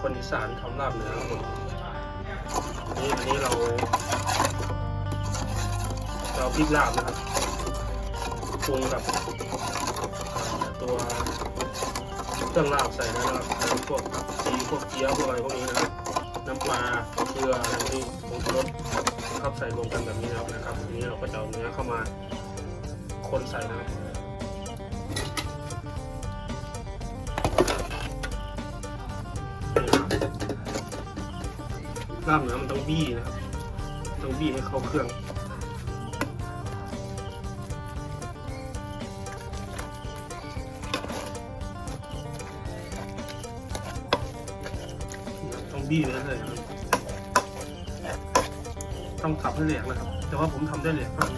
คนอีสานทำลาบเนือครับผมอันนี้อันนี้เรา เราพริกลาบนะครับปรุงกับตัวเครื่องลาบใส่นะครับแล้วพวกซีพวกเกี๊ยวพวกอะไรพวกนี้นะครับน้ำปลาเกลืออะไรพวกนี้ผงชูรสครับใส่รวมกันแบบนี้นะครับนะครับทีนี้เราก็จะเอาเนื้อเข้ามาคนใส่นะครับ ลาบเหนือมันต้องบี้นะครับต้องบี้ให้เข้าเครื่องต้องบี้เรื่อยๆครับต้องขับให้เหลกนะครับ แต่ว่าผมทำได้เหลกครับ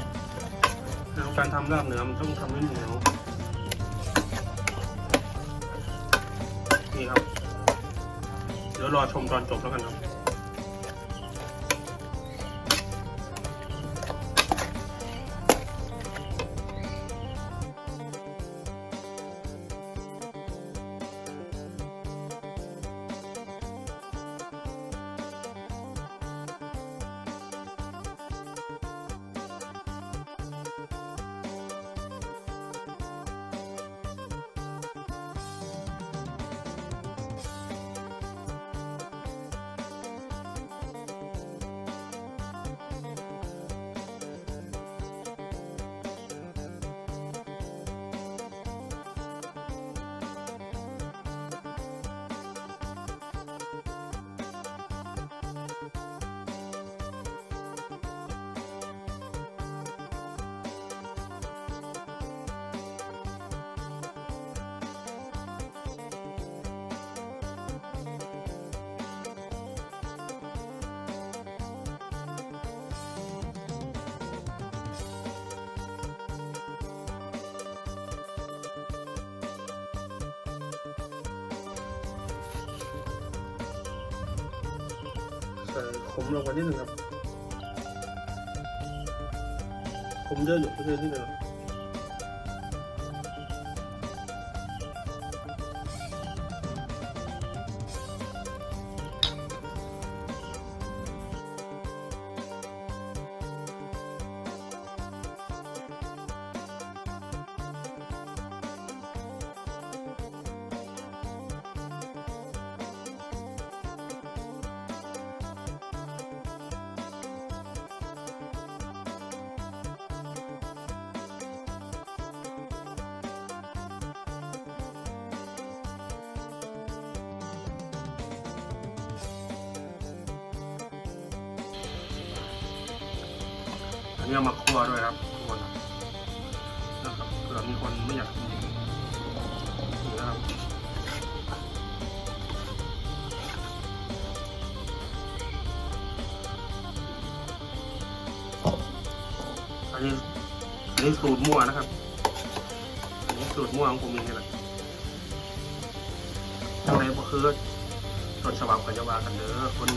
การทำลาบเหนือมันต้องทำให้เหนียวนี่ครับ เดี๋ยวรอชมตอนจบแล้วกันครับ ใส่ขมลงมานิดหนึ่งครับขมเยอะอยู่เพื่อนที่เดิมอัน นี้เอามาคั่วด้วยครับทุกคนนะครับเผื่อมีคนไม่อยากกินนะครับอันนี้อันนี้สูตรมั่วนะครับอันนี้สูตรมั่วของผมเองนี่แหละจังไรก็คือต้นฉบับกันจะว่ากันเด้อคน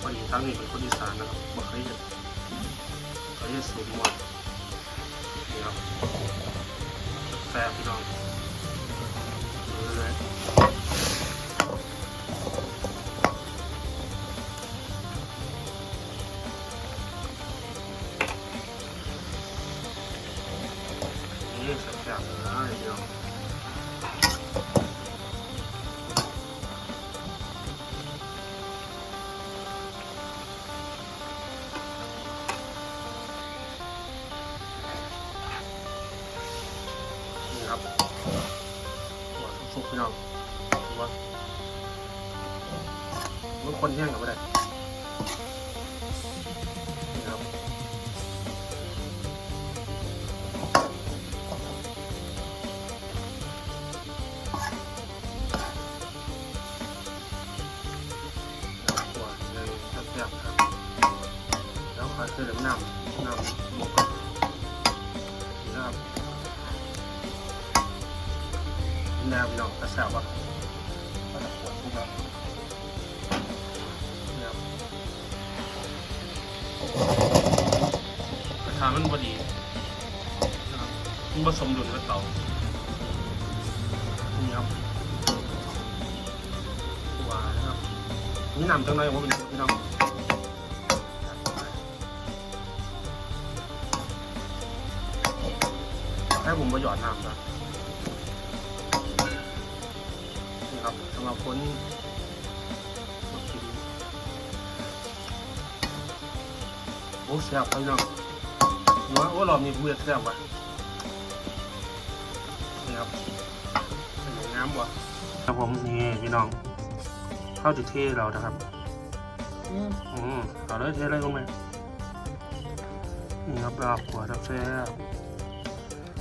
คนอีสานนี่เป็นคนอีสานนะครับบ่เคยเห็น เขาจะสูงหมดนี่ครับแซ่บพี่น้องดูเลย ครับหัวสุกพี่น้องว่ามันคนแย่งกันไม่ได้ครับหัวเลยแซ่บครับ แล้วขอเติมน้ำน้ำหมกก่อน นวพี่น้องกระแสวะก็จะปวดทุกแบบนะครับกระทามันพอดีนะครับมันผสมดุลกับเตานี่ครับหวานนี่นำจังเลยผมเป็นพี่น้องให้ผมมาหยอดน้ำนะ นี่ครับสำหรับคนมากินโอ้แซ่บครับพี่น้องหัวโอ้รอบนี้ผมเลือกแซ่บว่ะนี่ครับเป็นไงน้ำวะครับผมนี่พี่น้องข้าวจุดเทเรานะครับอืมอืมเอาเลยเทอะไรลงไปนี่ครับลาบหัวทับแซ่บ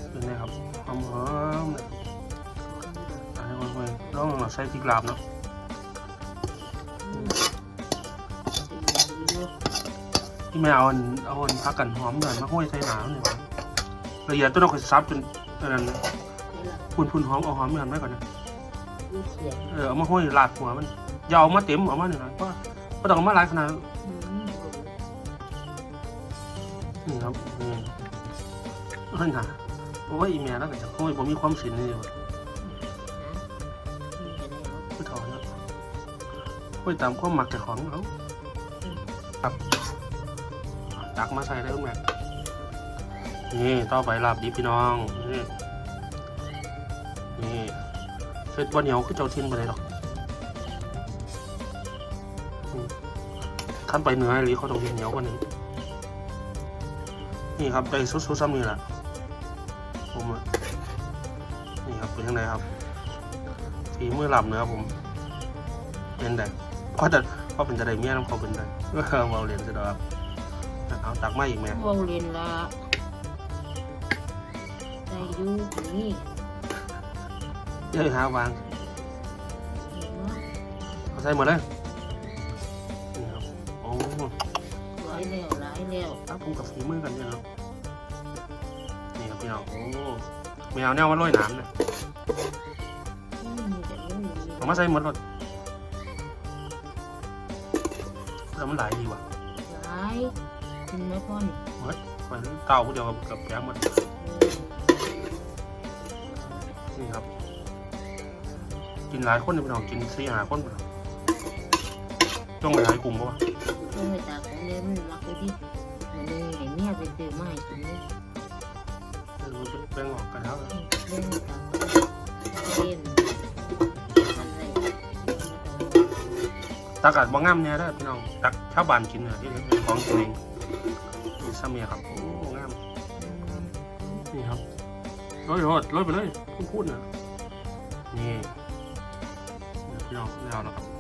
เป็นไงครับหอมหอมๆเนี่ย ลองมาใส่พริกลาบเนาะอืมที่ไม่เอาอันเอาอันพักกันหอมหน่อยมาห้อยใส่หนาวเนี่ยวะละเอียดตัวเราก็ซับจนอันนั้นนี่ละพุ่นพุ่นหอมเอาหอมเหมือนไว้ก่อนนะลูกเขียนเออเอามาห้อยลาดหัวมันอย่าเอามาเต็มเอามาหน่อยๆเพราะเพราะต้องเอามาหลายขนาดอืมนี่ครับนี่เฮ้ยหาโอ้ยอีเมียแล้วก็จะห้อยผมมีความสินนี่อยู่ ห้อยตามความหมักแต่ของเขาครับตักมาใส่ได้ทุกแม่นี่ต่อไปลาบดิพี่น้องนี่นี่เสร็จวันเหนียวคือเจ้าทิ้นไปเลยหรอกอืมขั้นไปเหนือหรือเขาต้องเหนเหนียวกว่านี้นี่ครับได้สุดๆซ้ำนี่แหละผมนี่ครับเป็นยังไงครับฝีมือหลับเนื้อผมเป็นไงเพราะแต่เพราะเป็นจะได้เมียน้ำเขาเป็นไงเออเมาเรียนจะดอกเอาตักมาอีกแม่วงเรียนละใจอยู่นี่เย้ยหาวางเห็นไหมเอาใส่หมดเลยนี่ครับโอ้ร้อยแล้วร้ายแล้วตักผมกับฝีมือกันเนี่ยเนาะนี่ครับพี่น้องโอ้แมวแนวมาลอยน้ำเนี่ยอืมจะรู้อยู่เอามาใส่หมดรถ แล้วมันหลายดีว่ะร้ายกินไหมพ่อนี่ไปเต่าผู้เดียวกับกับแย้งหมดเออนี่ครับ กินหลายคนเลยพี่น้องกินสี่หาคนพุ่นน่ะต้องไปหายกลุ่มปะวะเออแต่ของเลี้ยงมันรักไปที่มันเลยไอ้เนี่ยไปซื้อมาให้กินนี่เออมันแบ่งออกกันแล้วเล่นกับเล่น ตักอาดบ่งามเนี่ยเด้พี่น้องตักชาวบ้านกินนะที่เป็นของตัวเองนี่ซาเมียครับโอ้งามนี่ครับลอยโรยโรยไปเลยพูดๆนะนี่พี่น้องแล้วครับ